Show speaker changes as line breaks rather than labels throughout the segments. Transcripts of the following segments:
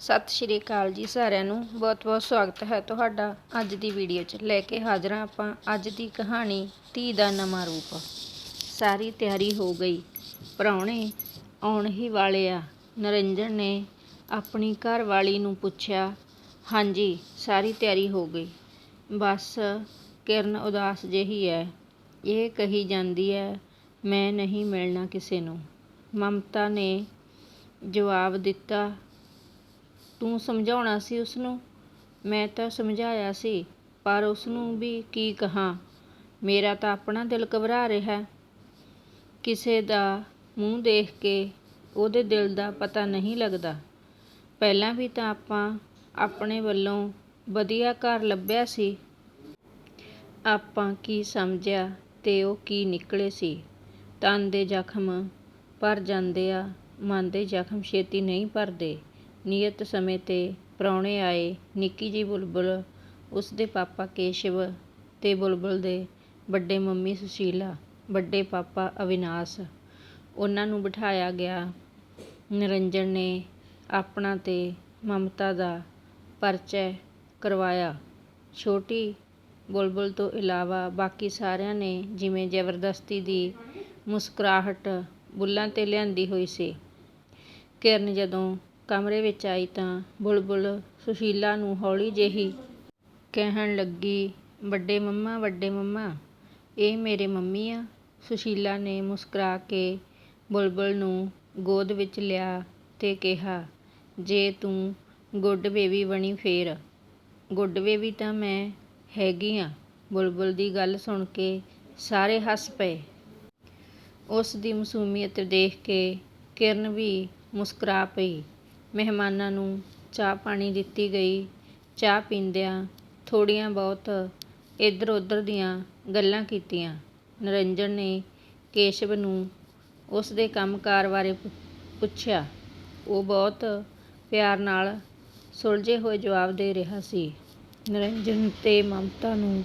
ਸਤਿ ਸ਼੍ਰੀ ਅਕਾਲ ਜੀ ਸਾਰਿਆਂ ਨੂੰ। ਬਹੁਤ-ਬਹੁਤ ਸਵਾਗਤ ਹੈ ਤੁਹਾਡਾ ਅੱਜ ਦੀ ਵੀਡੀਓ 'ਚ। ਲੈ ਕੇ ਹਾਜ਼ਰ ਹਾਂ ਆਪਾਂ ਅੱਜ ਦੀ ਕਹਾਣੀ ਧੀ ਦਾ ਨਵਾਂ ਰੂਪ। ਸਾਰੀ ਤਿਆਰੀ ਹੋ ਗਈ। ਪ੍ਰਾਹੁਣੇ ਆਉਣ ਹੀ ਵਾਲੇ ਆ। ਨਰਿੰਜਨ ਨੇ ਆਪਣੀ ਘਰ ਵਾਲੀ ਨੂੰ ਪੁੱਛਿਆ, ਹਾਂਜੀ, ਸਾਰੀ ਤਿਆਰੀ ਹੋ ਗਈ। ਬਸ ਕਿਰਨ ਉਦਾਸ ਜਿਹੀ ਹੈ ਇਹ ਕਹੀ ਜਾਂਦੀ ਹੈ ਮੈਂ ਨਹੀਂ ਮਿਲਣਾ ਕਿਸੇ ਨੂੰ। ਮਮਤਾ ਨੇ ਜਵਾਬ ਦਿੱਤਾ ਤੂੰ ਸਮਝਾਉਣਾ ਸੀ ਉਸਨੂੰ? ਮੈਂ ਤਾਂ ਸਮਝਾਇਆ ਸੀ, ਪਰ ਉਸਨੂੰ ਵੀ ਕੀ ਕਹਾਂ? ਮੇਰਾ ਤਾਂ ਆਪਣਾ ਦਿਲ ਘਬਰਾ ਰਿਹਾ। ਕਿਸੇ ਦਾ ਮੂੰਹ ਦੇਖ ਕੇ ਉਹਦੇ ਦਿਲ ਦਾ ਪਤਾ ਨਹੀਂ ਲੱਗਦਾ। ਪਹਿਲਾਂ ਵੀ ਤਾਂ ਆਪਾਂ ਆਪਣੇ ਵੱਲੋਂ ਵਧੀਆ ਘਰ ਲੱਭਿਆ ਸੀ। ਆਪਾਂ ਕੀ ਸਮਝਿਆ ਤੇ ਉਹ ਕੀ ਨਿਕਲੇ ਸੀ? ਤਨ ਦੇ ਜ਼ਖਮ ਭਰ ਜਾਂਦੇ ਆ, ਮਨ ਦੇ ਜ਼ਖਮ ਛੇਤੀ ਨਹੀਂ ਭਰਦੇ। ਨਿਯਤ ਸਮੇਂ ਤੇ ਪ੍ਰਾਹੁਣੇ ਆਏ। ਨਿੱਕੀ ਜਿਹੀ ਬੁਲਬੁਲ ਉਸ ਦੇ ਪਾਪਾ ਕੇਸ਼ਵ ਤੇ ਬੁਲਬੁਲ ਦੇ ਵੱਡੇ ਮੰਮੀ ਸੁਸ਼ੀਲਾ, ਵੱਡੇ ਪਾਪਾ ਅਵਿਨਾਸ਼। ਉਹਨਾਂ ਨੂੰ ਬਿਠਾਇਆ ਗਿਆ। ਨਿਰੰਜਨ ਨੇ ਆਪਣਾ ਤੇ ਮਮਤਾ ਦਾ ਪਰਚੈ ਕਰਵਾਇਆ। ਛੋਟੀ ਬੁਲਬੁਲ ਤੋਂ ਇਲਾਵਾ ਬਾਕੀ ਸਾਰਿਆਂ ਨੇ ਜਿਵੇਂ ਜ਼ਬਰਦਸਤੀ ਦੀ ਮੁਸਕਰਾਹਟ ਬੁੱਲਾਂ ਤੇ ਲਿਆਂਦੀ ਹੋਈ ਸੀ। ਕਿਰਨ ਜਦੋਂ ਕਮਰੇ ਵਿੱਚ ਆਈ ਤਾਂ ਬੁਲਬੁਲ ਸੁਸ਼ੀਲਾ ਨੂੰ ਹੌਲੀ ਜਿਹੀ ਕਹਿਣ ਲੱਗੀ, ਵੱਡੇ ਮੰਮਾ ਵੱਡੇ ਮੰਮਾ, ਇਹ ਮੇਰੇ ਮੰਮੀ ਆ। ਸੁਸ਼ੀਲਾ ਨੇ ਮੁਸਕਰਾ ਕੇ ਬੁਲਬੁਲ ਨੂੰ ਗੋਦ ਵਿੱਚ ਲਿਆ ਤੇ ਕਿਹਾ, ਜੇ ਤੂੰ ਗੁੱਡ ਬੇਬੀ ਬਣੀ ਫੇਰ। ਗੁੱਡ ਬੇਬੀ ਤਾਂ ਮੈਂ ਹੈਗੀ ਆ। ਬੁਲਬੁਲ ਦੀ ਗੱਲ ਸੁਣ ਕੇ ਸਾਰੇ ਹੱਸ ਪਏ। ਉਸ ਦੀ ਮਾਸੂਮੀਅਤ ਦੇਖ ਕੇ ਕਿਰਨ ਵੀ ਮੁਸਕਰਾ ਪਈ। ਮਹਿਮਾਨਾਂ ਨੂੰ ਚਾਹ ਪਾਣੀ ਦਿੱਤੀ ਗਈ। ਚਾਹ ਪੀਂਦਿਆਂ ਥੋੜ੍ਹੀਆਂ ਬਹੁਤ ਇੱਧਰ ਉੱਧਰ ਦੀਆਂ ਗੱਲਾਂ ਕੀਤੀਆਂ। ਨਿਰੰਜਨ ਨੇ ਕੇਸ਼ਵ ਨੂੰ ਉਸ ਦੇ ਕੰਮਕਾਰ ਬਾਰੇ ਪੁੱਛਿਆ। ਉਹ ਬਹੁਤ ਪਿਆਰ ਨਾਲ ਸੁਲਝੇ ਹੋਏ ਜਵਾਬ ਦੇ ਰਿਹਾ ਸੀ। ਨਿਰੰਜਨ ਤੇ ਮਮਤਾ ਨੂੰ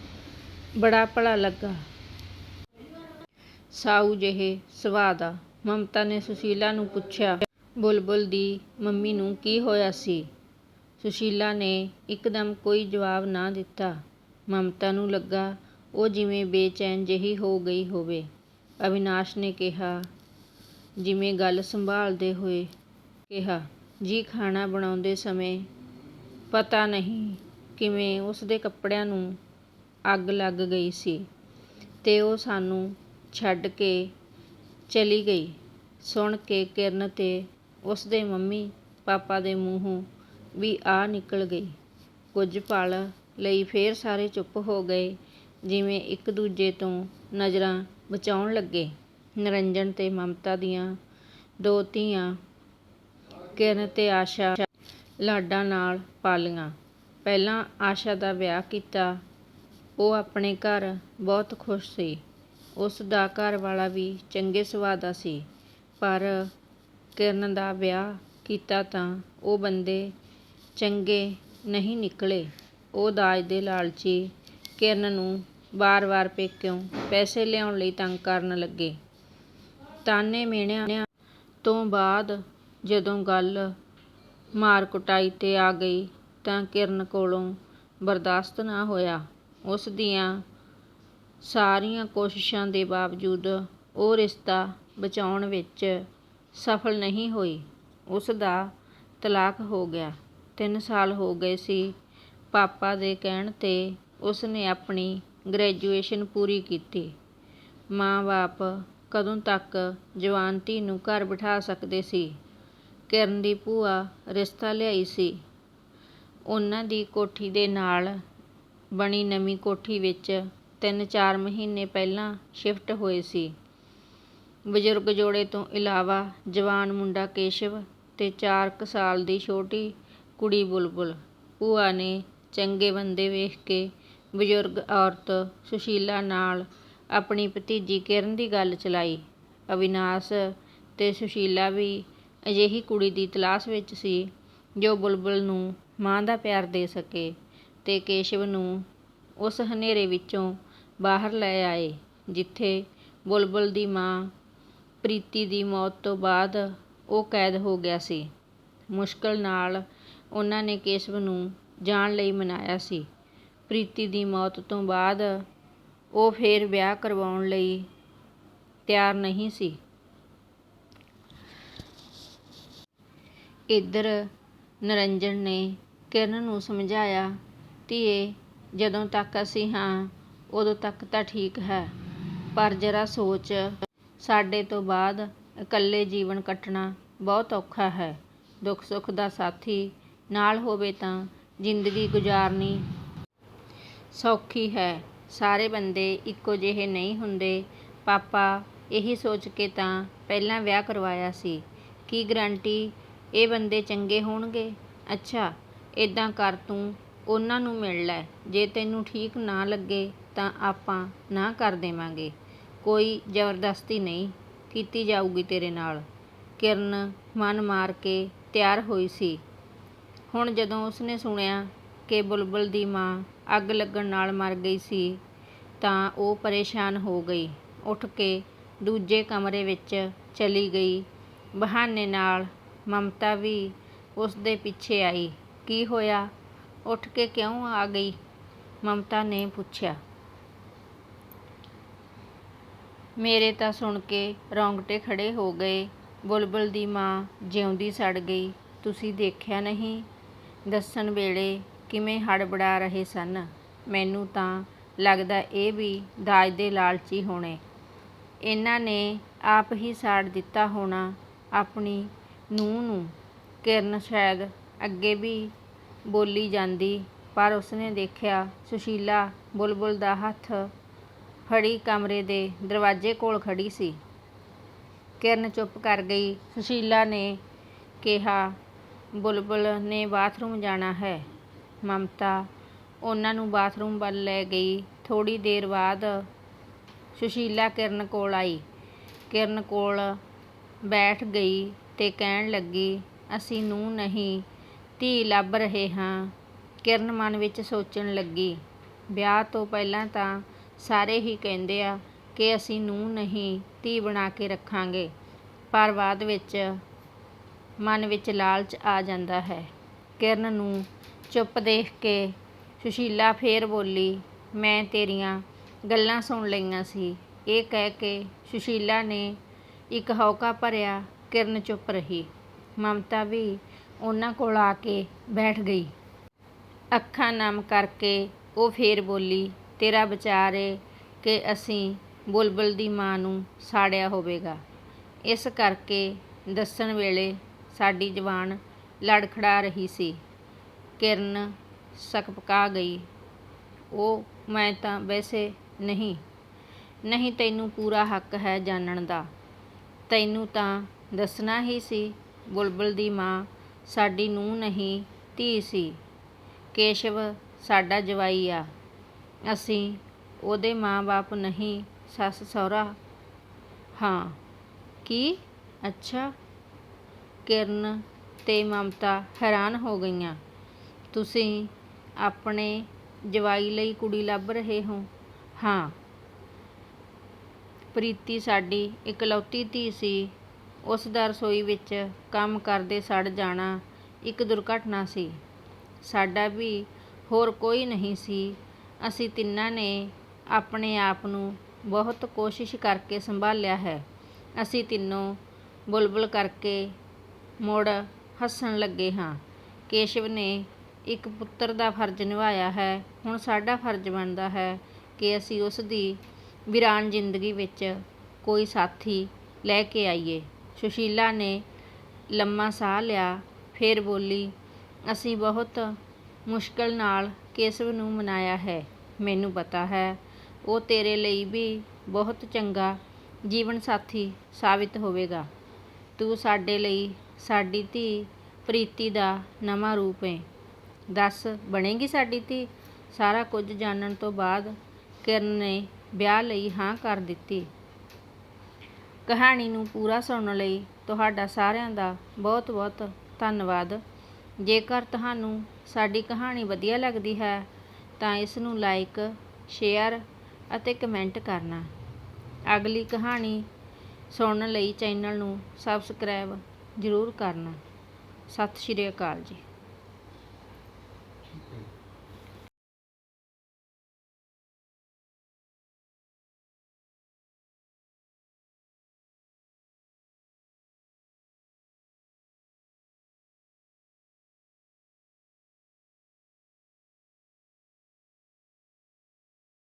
ਬੜਾ ਭਲਾ ਲੱਗਾ। ਸਾਊ ਜਿਹੇ ਸੁਭਾਅ ਦਾ ਮਮਤਾ ਨੇ ਸੁਸ਼ੀਲਾ ਨੂੰ ਪੁੱਛਿਆ। ਬੁਲਬੁਲ ਦੀ ਮੰਮੀ ਨੂੰ ਕੀ ਹੋਇਆ ਸੀ? ਸੁਸ਼ੀਲਾ ਨੇ ਇੱਕਦਮ ਕੋਈ ਜਵਾਬ ਨਾ ਦਿੱਤਾ। ਮਮਤਾ ਨੂੰ ਲੱਗਾ, ਉਹ ਜਿਵੇਂ ਬੇਚੈਨ ਜਿਹੀ ਹੋ ਗਈ ਹੋਵੇ। ਅਵਿਨਾਸ਼ ਨੇ ਕਿਹਾ, ਜਿਵੇਂ ਗੱਲ ਸੰਭਾਲਦੇ ਹੋਏ। ਕਿਹਾ, ਜੀ, ਖਾਣਾ ਬਣਾਉਂਦੇ ਸਮੇਂ ਪਤਾ ਨਹੀਂ ਕਿਵੇਂ ਉਸ ਦੇ ਕੱਪੜਿਆਂ ਨੂੰ ਅੱਗ ਲੱਗ ਗਈ ਸੀ ਤੇ ਉਹ ਸਾਨੂੰ ਛੱਡ ਕੇ ਚਲੀ ਗਈ। ਸੁਣ ਕੇ ਕਿਰਨ ਤੇ ਉਸ ਦੇ ਮੰਮੀ, ਪਾਪਾ ਦੇ ਮੂੰਹੋਂ ਵੀ ਆ ਨਿਕਲ ਗਈ। ਕੁਝ ਪਲ ਲਈ ਫੇਰ ਸਾਰੇ ਚੁੱਪ ਹੋ ਗਏ, ਜਿਵੇਂ ਇੱਕ ਦੂਜੇ ਤੋਂ ਨਜ਼ਰਾਂ ਬਚਾਉਣ ਲੱਗੇ। ਨਿਰੰਜਨ ਤੇ ਮਮਤਾ ਦੀਆਂ ਦੋ ਧੀਆਂ ਕਿਰਨ ਤੇ ਆਸ਼ਾ ਲਾਡਾਂ ਨਾਲ ਪਾਲੀਆਂ। ਪਹਿਲਾਂ ਆਸ਼ਾ ਦਾ ਵਿਆਹ ਕੀਤਾ, ਉਹ ਆਪਣੇ ਘਰ ਬਹੁਤ ਖੁਸ਼ ਸੀ। ਉਸ ਦਾ ਘਰ ਵਾਲਾ ਵੀ ਚੰਗੇ ਸੁਭਾਅ ਦਾ ਸੀ, ਪਰ ਕਿਰਨ ਦਾ ਵਿਆਹ ਕੀਤਾ ਤਾਂ ਉਹ ਬੰਦੇ ਚੰਗੇ ਨਹੀਂ ਨਿਕਲੇ। ਉਹ ਦਾਜ ਦੇ ਲਾਲਚੀ ਕਿਰਨ ਨੂੰ ਵਾਰ-ਵਾਰ ਪੇਕਿਓਂ ਪੈਸੇ ਲਿਆਉਣ ਲਈ ਤੰਗ ਕਰਨ ਲੱਗੇ। ਤਾਨੇ ਮਿਹਣਿਆਂ ਤੋਂ ਬਾਅਦ ਜਦੋਂ ਗੱਲ ਮਾਰ ਕੁਟਾਈ ਤੇ ਆ ਗਈ ਤਾਂ ਕਿਰਨ ਕੋਲੋਂ ਬਰਦਾਸ਼ਤ ਨਾ ਹੋਇਆ। ਉਸ ਦੀਆਂ ਸਾਰੀਆਂ ਕੋਸ਼ਿਸ਼ਾਂ ਦੇ ਬਾਵਜੂਦ ਉਹ ਰਿਸ਼ਤਾ ਬਚਾਉਣ ਵਿੱਚ ਸਫਲ ਨਹੀਂ ਹੋਈ। ਉਸ ਦਾ ਤਲਾਕ ਹੋ ਗਿਆ। ਤਿੰਨ ਸਾਲ ਹੋ ਗਏ ਸੀ ਪਾਪਾ ਦੇ ਕਹਿਣ ਤੇ ਉਸ ਨੇ ਆਪਣੀ ਗ੍ਰੈਜੂਏਸ਼ਨ ਪੂਰੀ ਕੀਤੀ। ਮਾਂ-ਬਾਪ ਕਦੋਂ ਤੱਕ ਜਵਾਨ ਧੀ ਨੂੰ ਘਰ ਬਿਠਾ ਸਕਦੇ ਸੀ? ਕਿਰਨ ਦੀ ਭੂਆ ਰਿਸ਼ਤਾ ਲਿਆਈ ਸੀ। ਉਹਨਾਂ ਦੀ ਕੋਠੀ ਦੇ ਨਾਲ ਬਣੀ ਨਵੀਂ ਕੋਠੀ ਵਿੱਚ ਤਿੰਨ ਚਾਰ ਮਹੀਨੇ ਪਹਿਲਾਂ ਸ਼ਿਫਟ ਹੋਏ ਸੀ। ਬਜ਼ੁਰਗ ਜੋੜੇ ਤੋਂ ਇਲਾਵਾ ਜਵਾਨ ਮੁੰਡਾ ਕੇਸ਼ਵ ਤੇ ਚਾਰ ਕੁ ਸਾਲ ਦੀ ਛੋਟੀ ਕੁੜੀ ਬੁਲਬੁਲ। ਭੂਆ ਨੇ ਚੰਗੇ ਬੰਦੇ ਵੇਖ ਕੇ ਬਜ਼ੁਰਗ ਔਰਤ ਸੁਸ਼ੀਲਾ ਨਾਲ ਆਪਣੀ ਭਤੀਜੀ ਕਿਰਨ ਦੀ ਗੱਲ ਚਲਾਈ। ਅਵਿਨਾਸ਼ ਤੇ ਸੁਸ਼ੀਲਾ ਵੀ ਅਜਿਹੀ ਕੁੜੀ ਦੀ ਤਲਾਸ਼ ਵਿੱਚ ਸੀ ਜੋ ਬੁਲਬੁਲ ਨੂੰ ਮਾਂ ਦਾ ਪਿਆਰ ਦੇ ਸਕੇ ਤੇ ਕੇਸ਼ਵ ਨੂੰ ਉਸ ਹਨੇਰੇ ਵਿੱਚੋਂ ਬਾਹਰ ਲੈ ਆਏ, ਜਿੱਥੇ ਬੁਲਬੁਲ ਦੀ ਮਾਂ ਪ੍ਰੀਤੀ ਦੀ ਮੌਤ ਤੋਂ ਬਾਅਦ ਉਹ ਕੈਦ ਹੋ ਗਿਆ ਸੀ। ਮੁਸ਼ਕਲ ਨਾਲ ਉਹਨਾਂ ਨੇ ਕੇਸ਼ਵ ਨੂੰ ਜਾਣ ਲਈ ਮਨਾਇਆ ਸੀ। ਪ੍ਰੀਤੀ ਦੀ ਮੌਤ ਤੋਂ ਬਾਅਦ ਉਹ ਫੇਰ ਵਿਆਹ ਕਰਵਾਉਣ ਲਈ ਤਿਆਰ ਨਹੀਂ ਸੀ। ਇੱਧਰ ਨਿਰੰਜਨ ਨੇ ਕਿਰਨ ਨੂੰ ਸਮਝਾਇਆ, ਧੀਏ, ਜਦੋਂ ਤੱਕ ਅਸੀਂ ਹਾਂ, ਉਦੋਂ ਤੱਕ ਤਾਂ ਠੀਕ ਹੈ, ਪਰ ਜਰਾ ਸੋਚ। ਸਾਡੇ ਤੋਂ ਬਾਅਦ ਇਕੱਲੇ ਜੀਵਨ ਕੱਟਣਾ ਬਹੁਤ ਔਖਾ ਹੈ। ਦੁੱਖ ਸੁੱਖ ਦਾ ਸਾਥੀ ਨਾਲ ਹੋਵੇ ਤਾਂ ਜ਼ਿੰਦਗੀ ਗੁਜ਼ਾਰਨੀ ਸੌਖੀ ਹੈ। ਸਾਰੇ ਬੰਦੇ ਇੱਕੋ ਜਿਹੇ ਨਹੀਂ ਹੁੰਦੇ। ਪਾਪਾ ਇਹੀ ਸੋਚ ਕੇ ਤਾਂ ਪਹਿਲਾਂ ਵਿਆਹ ਕਰਵਾਇਆ ਸੀ। ਕੀ ਗਰੰਟੀ ਇਹ ਬੰਦੇ ਚੰਗੇ ਹੋਣਗੇ? ਅੱਛਾ ਇਦਾਂ ਕਰ ਤੂੰ, ਉਹਨਾਂ ਨੂੰ ਮਿਲ ਲੈ। ਜੇ ਤੈਨੂੰ ਠੀਕ ਨਾ ਲੱਗੇ ਤਾਂ ਆਪਾਂ ਨਾ ਕਰ ਦੇਵਾਂਗੇ। ਕੋਈ ਜ਼ਬਰਦਸਤੀ ਨਹੀਂ ਕੀਤੀ ਜਾਊਗੀ ਤੇਰੇ ਨਾਲ। ਕਿਰਨ ਮਨ ਮਾਰ ਕੇ ਤਿਆਰ ਹੋਈ ਸੀ। ਹੁਣ ਜਦੋਂ ਉਸਨੇ ਸੁਣਿਆ ਕਿ ਬੁਲਬੁਲ ਦੀ ਮਾਂ ਅੱਗ ਲੱਗਣ ਨਾਲ ਮਰ ਗਈ ਸੀ, ਤਾਂ ਉਹ ਪਰੇਸ਼ਾਨ ਹੋ ਗਈ। ਉੱਠ ਕੇ ਦੂਜੇ ਕਮਰੇ ਵਿੱਚ ਚਲੀ ਗਈ। ਬਹਾਨੇ ਨਾਲ ਮਮਤਾ ਵੀ ਉਸ ਦੇ ਪਿੱਛੇ ਆਈ। ਕੀ ਹੋਇਆ? ਉੱਠ ਕੇ ਕਿਉਂ ਆ ਗਈ? ਮਮਤਾ ਨੇ ਪੁੱਛਿਆ। ਮੇਰੇ ਤਾਂ ਸੁਣ ਕੇ ਰੌਂਗਟੇ ਖੜੇ ਹੋ ਗਏ। ਬੁਲਬੁਲ ਦੀ ਮਾਂ ਜਿਉਂਦੀ ਸੜ ਗਈ। ਤੁਸੀਂ ਦੇਖਿਆ ਨਹੀਂ? ਦੱਸਣ ਵੇਲੇ ਕਿਵੇਂ ਹੜਬੜਾ ਰਹੇ ਸਨ। ਮੈਨੂੰ ਤਾਂ ਲੱਗਦਾ ਇਹ ਵੀ ਦਾਜ ਦੇ ਲਾਲਚੀ ਹੋਣੇ। ਇਹਨਾਂ ਨੇ ਆਪ ਹੀ ਸਾੜ ਦਿੱਤਾ ਹੋਣਾ ਆਪਣੀ ਨੂੰਹ ਨੂੰ। ਕਿਰਨ ਸ਼ਾਇਦ ਅੱਗੇ ਵੀ ਬੋਲੀ ਜਾਂਦੀ, ਪਰ ਉਸਨੇ ਦੇਖਿਆ ਸੁਸ਼ੀਲਾ ਬੁਲਬੁਲ ਦਾ ਹੱਥ ਫੜੀ ਕਮਰੇ ਦੇ ਦਰਵਾਜ਼ੇ ਕੋਲ ਖੜੀ ਸੀ। ਕਿਰਨ ਚੁੱਪ ਕਰ ਗਈ। ਸੁਸ਼ੀਲਾ ਨੇ ਕਿਹਾ, ਬੁਲਬੁਲ ਨੇ ਬਾਥਰੂਮ ਜਾਣਾ ਹੈ। ਮਮਤਾ ਉਹਨਾਂ ਨੂੰ ਬਾਥਰੂਮ ਵੱਲ ਲੈ ਗਈ। ਥੋੜੀ ਦੇਰ ਬਾਅਦ ਸੁਸ਼ੀਲਾ ਕਿਰਨ ਕੋਲ ਆਈ। ਕਿਰਨ ਕੋਲ ਬੈਠ ਗਈ ਤੇ ਕਹਿਣ ਲੱਗੀ, ਅਸੀਂ ਨੂੰ ਨਹੀਂ, ਧੀ ਲੱਭ ਰਹੇ ਹਾਂ। ਕਿਰਨ ਮਨ ਵਿੱਚ ਸੋਚਣ ਲੱਗੀ, ਵਿਆਹ ਤੋਂ ਪਹਿਲਾਂ ਤਾਂ ਸਾਰੇ ਹੀ ਕਹਿੰਦੇ ਆ ਕਿ ਅਸੀਂ ਨੂੰ ਨਹੀਂ, ਧੀ ਬਣਾ ਕੇ ਰੱਖਾਂਗੇ। ਪਰ ਬਾਅਦ ਵਿੱਚ ਮਨ ਵਿੱਚ ਲਾਲਚ ਆ ਜਾਂਦਾ ਹੈ। ਕਿਰਨ ਨੂੰ ਚੁੱਪ ਦੇਖ ਕੇ ਸੁਸ਼ੀਲਾ ਫੇਰ ਬੋਲੀ, ਮੈਂ ਤੇਰੀਆਂ ਗੱਲਾਂ ਸੁਣ ਲਈਆਂ ਸੀ। ਇਹ ਕਹਿ ਕੇ ਸੁਸ਼ੀਲਾ ਨੇ ਇੱਕ ਹੌਕਾ ਭਰਿਆ ਕਿਰਨ ਚੁੱਪ ਰਹੀ। ਮਮਤਾ ਵੀ ਉਹਨਾਂ ਕੋਲ ਆ ਕੇ ਬੈਠ ਗਈ। ਅੱਖਾਂ ਨਮ ਕਰਕੇ ਉਹ ਫੇਰ ਬੋਲੀ ਤੇਰਾ ਵਿਚਾਰ ਏ ਕਿ ਅਸੀਂ ਬੁਲਬੁਲ ਦੀ ਮਾਂ ਨੂੰ ਸਾੜਿਆ ਹੋਵੇਗਾ। ਇਸ ਕਰਕੇ ਦੱਸਣ ਵੇਲੇ ਸਾਡੀ ਜ਼ਬਾਨ ਲੜਖੜਾ ਰਹੀ ਸੀ। ਕਿਰਨ ਸਕਪਕਾ ਗਈ। ਉਹ, ਮੈਂ ਤਾਂ ਵੈਸੇ ਨਹੀਂ ਨਹੀਂ ਤੈਨੂੰ ਪੂਰਾ ਹੱਕ ਹੈ ਜਾਣਨ ਦਾ। ਤੈਨੂੰ ਤਾਂ ਦੱਸਣਾ ਹੀ ਸੀ, ਬੁਲਬੁਲ ਦੀ ਮਾਂ ਸਾਡੀ ਨੂੰਹ ਨਹੀਂ ਧੀ ਸੀ। ਕੇਸ਼ਵ ਸਾਡਾ ਜਵਾਈ ਆ। ਅਸੀਂ ਉਹਦੇ ਮਾਂ-ਬਾਪ ਨਹੀਂ, ਸੱਸ, ਸਹੁਰਾ? ਹਾਂ। ਕੀ? ਅੱਛਾ। ਕਿਰਨ ਤੇ ਮਮਤਾ ਹੈਰਾਨ ਹੋ ਗਈਆਂ। ਤੁਸੀਂ ਆਪਣੇ ਜਵਾਈ ਲਈ ਕੁੜੀ ਲੱਭ ਰਹੇ ਹੋ? ਹਾਂ। ਪ੍ਰੀਤੀ ਸਾਡੀ ਇਕਲੌਤੀ ਧੀ ਸੀ। ਉਸ ਦਾ ਰਸੋਈ ਵਿੱਚ ਕੰਮ ਕਰਦੇ ਸੜ ਜਾਣਾ ਇੱਕ ਦੁਰਘਟਨਾ ਸੀ। ਸਾਡਾ ਵੀ ਹੋਰ ਕੋਈ ਨਹੀਂ ਸੀ। ਅਸੀਂ ਤਿੰਨਾਂ ਨੇ ਆਪਣੇ ਆਪ ਨੂੰ ਬਹੁਤ ਕੋਸ਼ਿਸ਼ ਕਰਕੇ ਸੰਭਾਲਿਆ ਹੈ। ਅਸੀਂ ਤਿੰਨੋਂ ਬੁਲਬੁਲ ਕਰਕੇ ਮੁੜ ਹੱਸਣ ਲੱਗੇ ਹਾਂ। ਕੇਸ਼ਵ ਨੇ ਇੱਕ ਪੁੱਤਰ ਦਾ ਫਰਜ਼ ਨਿਭਾਇਆ ਹੈ। ਹੁਣ ਸਾਡਾ ਫਰਜ਼ ਬਣਦਾ ਹੈ ਕਿ ਅਸੀਂ ਉਸ ਦੀ ਵੀਰਾਨ ਜ਼ਿੰਦਗੀ ਵਿੱਚ ਕੋਈ ਸਾਥੀ ਲੈ ਕੇ ਆਈਏ। ਸੁਸ਼ੀਲਾ ਨੇ ਲੰਮਾ ਸਾਹ ਲਿਆ, ਫਿਰ ਬੋਲੀ, ਅਸੀਂ ਬਹੁਤ ਮੁਸ਼ਕਲ ਨਾਲ ਕੇਸ਼ਵ ਨੂੰ ਮਨਾਇਆ ਹੈ? ਮੈਨੂੰ ਪਤਾ ਹੈ। ਉਹ ਤੇਰੇ ਲਈ ਵੀ ਬਹੁਤ ਚੰਗਾ ਜੀਵਨ ਸਾਥੀ ਸਾਬਿਤ ਹੋਵੇਗਾ। ਤੂੰ ਸਾਡੇ ਲਈ ਸਾਡੀ ਧੀ ਪ੍ਰੀਤੀ ਦਾ ਨਵਾਂ ਰੂਪ ਹੈ ਦੱਸ, ਬਣੇਗੀ ਸਾਡੀ ਧੀ? ਸਾਰਾ ਕੁਝ ਜਾਣਨ ਤੋਂ ਬਾਅਦ ਕਿਰਨ ਨੇ ਵਿਆਹ ਲਈ ਹਾਂ ਕਰ ਦਿੱਤੀ। ਕਹਾਣੀ ਨੂੰ ਪੂਰਾ ਸੁਣਨ ਲਈ ਤੁਹਾਡਾ ਸਾਰਿਆਂ ਦਾ ਬਹੁਤ ਬਹੁਤ ਧੰਨਵਾਦ। ਜੇਕਰ ਤੁਹਾਨੂੰ ਸਾਡੀ ਕਹਾਣੀ ਵਧੀਆ ਲੱਗਦੀ ਹੈ, ਤਾਂ ਇਸ ਨੂੰ ਲਾਈਕ ਸ਼ੇਅਰ ਅਤੇ ਕਮੈਂਟ ਕਰਨਾ। ਅਗਲੀ ਕਹਾਣੀ ਸੁਣਨ ਲਈ ਚੈਨਲ ਨੂੰ ਸਬਸਕ੍ਰਾਈਬ ਜ਼ਰੂਰ ਕਰਨਾ। ਸਤਿ ਸ਼੍ਰੀ ਅਕਾਲ ਜੀ।